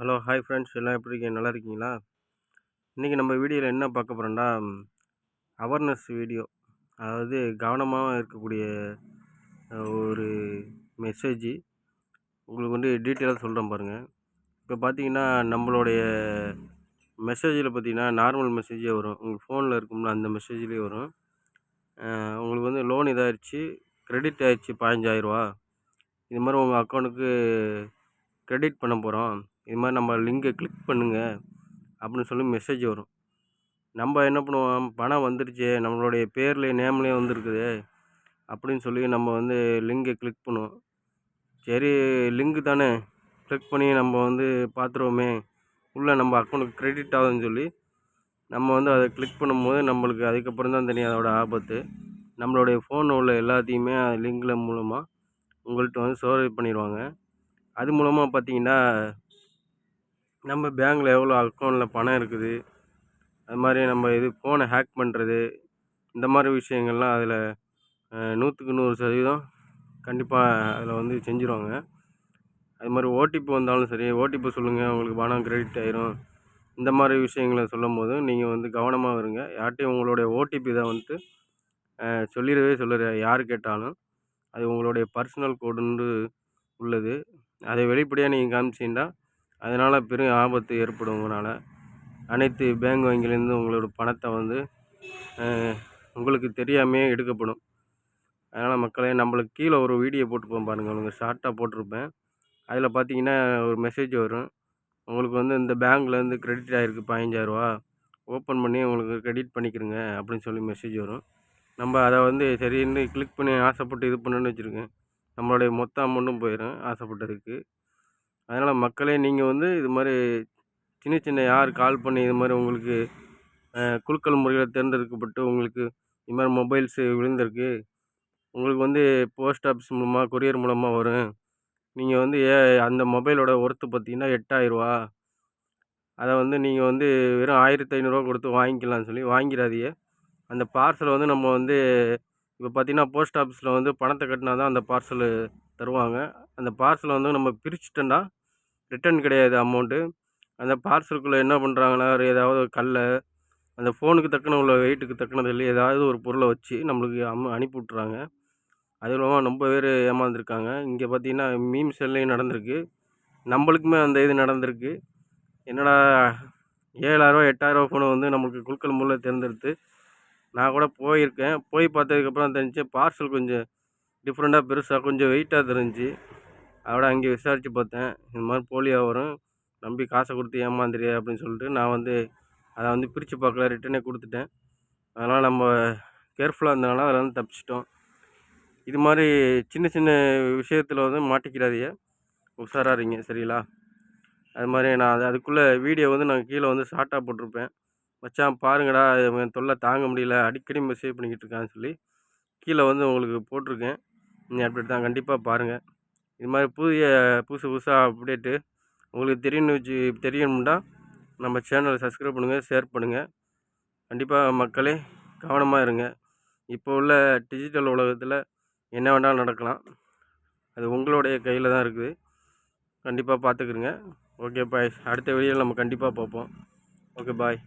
Hello hi friends. எல்லாம் எப்படி இருக்கீங்க? நல்லா இருக்கீங்களா? இன்றைக்கி நம்ம வீடியோவில் என்ன பார்க்க போகிறோன்னா அவேர்னஸ் வீடியோ அதாவது கவனமாக இருக்கக்கூடிய ஒரு மெசேஜ் உங்களுக்கு வந்து டீட்டெயிலாக சொல்கிறேன் பாருங்கள் இப்போ பார்த்தீங்கன்னா நம்மளுடைய மெசேஜில் பார்த்தீங்கன்னா நார்மல் மெசேஜே வரும். உங்கள் ஃபோனில் இருக்கும்ல அந்த மெசேஜ்லேயே வரும். உங்களுக்கு வந்து லோன் இதாகிடுச்சு க்ரெடிட் ஆயிடுச்சு பதினஞ்சாயிரரூவா இது மாதிரி உங்கள் அக்கௌண்ட்டுக்கு க்ரெடிட் பண்ண போகிறோம் இது மாதிரி நம்ம லிங்கை கிளிக் பண்ணுங்கள் அப்படின்னு சொல்லி மெசேஜ் வரும். நம்ம என்ன பண்ணுவோம்? பணம் வந்துடுச்சே நம்மளுடைய பேர்லேயே நேம்லேயே வந்திருக்குது. அப்படின்னு சொல்லி நம்ம வந்து லிங்கை கிளிக் பண்ணுவோம். சரி லிங்கு தானே? கிளிக் பண்ணி நம்ம வந்து பார்த்துருவோமே. உள்ளே நம்ம அக்கௌண்ட்டுக்கு க்ரெடிட் ஆகுதுன்னு சொல்லி நம்ம வந்து அதை கிளிக் பண்ணும்போது நம்மளுக்கு அதுக்கப்புறம் தான் தெரியும் அதோட ஆபத்து. நம்மளுடைய ஃபோனில் உள்ள எல்லாத்தையுமே லிங்கில் மூலமாக உங்கள்கிட்ட வந்து ஸ்டோரேஜ் பண்ணிடுவாங்க. அது மூலமாக பார்த்தீங்கன்னா நம்ம பேங்க்கில் எவ்வளோ அக்கௌண்ட்டில் பணம் இருக்குது அது மாதிரி நம்ம இது ஃபோனை ஹேக் பண்ணுறது இந்த மாதிரி விஷயங்கள்லாம் அதில் நூற்றுக்கு நூறு சதவீதம் கண்டிப்பாக அதில் வந்து செஞ்சுருவாங்க. அது மாதிரி ஓடிபி வந்தாலும் சரி ஓடிபி சொல்லுங்கள் உங்களுக்கு பணம் கிரெடிட் ஆயிரும். இந்த மாதிரி விஷயங்களை சொல்லும் போது நீங்கள் வந்து கவனமாக இருங்க. யார்கிட்டையும் உங்களுடைய ஓடிபி தான் வந்துட்டு சொல்லிடவே சொல்லுற யார் கேட்டாலும். அது உங்களுடைய பர்சனல் கோடுன்னு உள்ளது. அதை வெளிப்படையாக நீங்கள் காமிச்சிங்கன்னா அதனால் பெரும் ஆபத்து ஏற்படும் அனைத்து பேங்க் வங்கியிலேருந்து உங்களோட பணத்தை வந்து உங்களுக்கு தெரியாமையே எடுக்கப்படும். அதனால் மக்களே நம்மளுக்கு கீழே ஒரு வீடியோ போட்டுப்போம் பாருங்கள் உங்களுக்கு ஷார்ட்டாக போட்டிருப்பேன். அதில் பார்த்தீங்கன்னா ஒரு மெசேஜ் வரும். உங்களுக்கு வந்து இந்த பேங்க்லேருந்து கிரெடிட் ஆகிருக்கு பதினஞ்சாயிரரூவா ஓப்பன் பண்ணி உங்களுக்கு கிரெடிட் பண்ணிக்கிறங்க அப்படின்னு சொல்லி மெசேஜ் வரும். நம்ம அதை வந்து சரின்னு கிளிக் பண்ணி ஆசைப்பட்டு இது பண்ணணும்னு வச்சுருக்கேன் நம்மளுடைய மொத்த அமௌண்ட்டும் போயிடும் ஆசைப்பட்டதுக்கு. அதனால் மக்களே நீங்கள் வந்து இது மாதிரி சின்ன சின்ன யார் கால் பண்ணி இது மாதிரி உங்களுக்கு குழுக்கள் குலுக்கல் முறையில் தேர்ந்தெடுக்கப்பட்டு உங்களுக்கு இது மாதிரி மொபைல்ஸு விழுந்திருக்கு. உங்களுக்கு வந்து போஸ்ட் ஆஃபீஸ் மூலமாக கொரியர் மூலமாக வரும். நீங்கள் வந்து ஏ அந்த மொபைலோட ஒர்த்து பார்த்தீங்கன்னா எட்டாயிரரூவா அதை வந்து நீங்கள் வந்து வெறும் ஆயிரத்தி ஐநூறுரூவா கொடுத்து வாங்கிக்கலாம்னு சொல்லி வாங்கிடாதீங்க. அந்த பார்சலை வந்து நம்ம வந்து இப்போ பார்த்தீங்கன்னா போஸ்ட் ஆஃபீஸில் வந்து பணத்தை கட்டினா தான் அந்த பார்சலு தருவாங்க. அந்த பார்சலை வந்து நம்ம பிரிச்சுட்டோன்னா ரிட்டன் கிடையாது அமௌண்ட்டு அந்த பார்சலுக்குள்ளே என்ன பண்ணுறாங்கன்னா ஒரு ஏதாவது கல்லை அந்த ஃபோனுக்கு தக்கன உள்ள வெயிட்டுக்கு தக்கன இல்லை ஏதாவது ஒரு பொருளை வச்சு நம்மளுக்கு அம் அனுப்பி விட்றாங்க அது இல்லாமல் ரொம்ப பேர் ஏமாந்துருக்காங்க. இங்கே பார்த்தீங்கன்னா மீம் செல்லையும் நடந்திருக்கு. நம்மளுக்குமே அந்த இது நடந்திருக்கு. என்னடா ஏழாயிரரூவா எட்டாயிரரூவா ஃபோனை வந்து நம்மளுக்கு குலுக்கல் மூலம் தேர்ந்தெடுத்து நான் கூட போயிருக்கேன். போய் பார்த்ததுக்கப்புறம் தெரிஞ்சு பார்சல் கொஞ்சம் டிஃப்ரெண்ட்டாக பெருசாக கொஞ்சம் வெயிட்டாக தெரிஞ்சு அதோட அங்கே விசாரித்து பார்த்தேன். இந்த மாதிரி போலியாக வரும் நம்பி காசை கொடுத்து ஏமாந்துரு அப்படின்னு சொல்லிட்டு நான் வந்து அதை வந்து பிரித்து பார்க்கல ரிட்டனே கொடுத்துட்டேன். அதனால் நம்ம கேர்ஃபுல்லாக இருந்தனால அதில் வந்து தப்பிச்சிட்டோம். இது மாதிரி சின்ன சின்ன விஷயத்தில் வந்து மாட்டிக்கிறாதீங்க உஷாராக சரிங்களா? அது மாதிரி நான் அது அதுக்குள்ளே வீடியோ வந்து நான் கீழே வந்து ஷார்ட்டாக போட்டிருப்பேன். மச்சான் பாருங்கடா என் தொல்லை தாங்க முடியல அடிக்கடி மெசேஜ் பண்ணிக்கிட்டு இருக்கான்னு சொல்லி கீழே வந்து உங்களுக்கு போட்டிருக்கேன். நீங்கள் அப்படி தான் கண்டிப்பாக பாருங்கள் இது மாதிரி புதிய புதுசு புதுசாக அப்டேட்டு உங்களுக்கு தெரியணும் வச்சு தெரியணும்னா நம்ம சேனலை சப்ஸ்கிரைப் பண்ணுங்கள் ஷேர் பண்ணுங்கள் கண்டிப்பாக மக்களே கவனமாக இருங்க. இப்போ உள்ள டிஜிட்டல் உலகத்தில் என்ன வேணாலும் நடக்கலாம். அது உங்களுடைய கையில் தான் இருக்குது. கண்டிப்பாக பார்த்துக்குருங்க ஓகே பாய் அடுத்த வீடியோவில் நம்ம கண்டிப்பாக பார்ப்போம். Okay bye